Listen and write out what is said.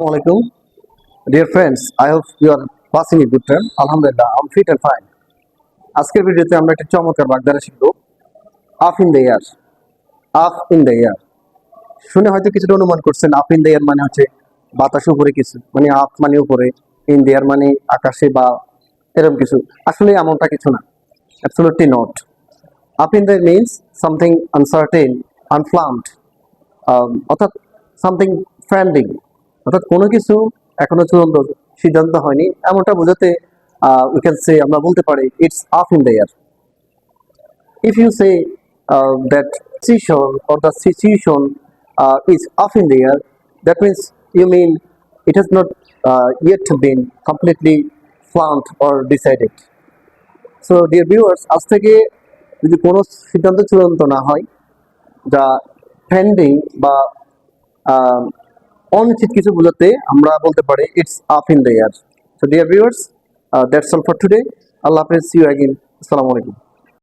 Assalamualaikum. Dear friends, I hope you are passing a good time. Alhamdulillah, I'm fit and fine. আজকের ভিডিওতে আমরা একটা চমৎকার বাগদারা শিখব আফ ইন দ্য ইয়ার আফ ইন দ্য ইয়ার শুনে হয়তো কিছুটা অনুমান করছেন আফ ইন দ্য ইয়ার মানে হচ্ছে বাতাস উপরে কিছু মানে আফ মানে উপরে ইন দ্য ইয়ার মানে আকাশে বা এরকম কিছু আসলে এমনটা কিছু না absolutely not up in the means something uncertain unflamed অর্থাৎ সামথিং ফ্রেন্ডিং অর্থাৎ কোনো কিছু এখনও চূড়ান্ত সিদ্ধান্ত হয়নি। এমনটা বোঝাতে উই ক্যান আমরা বলতে পারি it's off in the if you say that situation or the situation is off in the that means you mean it has not yet been completely flaunt or decided so dear viewers আজ থেকে যদি কোনো সিদ্ধান্ত চূড়ান্ত না হয়, যা pending বা অনিশ্চিত কিছু বোঝাতে আমরা বলতে পারি it's up in the year so dear viewers that's all for today আল্লাহ হাফেজ ইউ অ্যাগেন আসসালামু আলাইকুম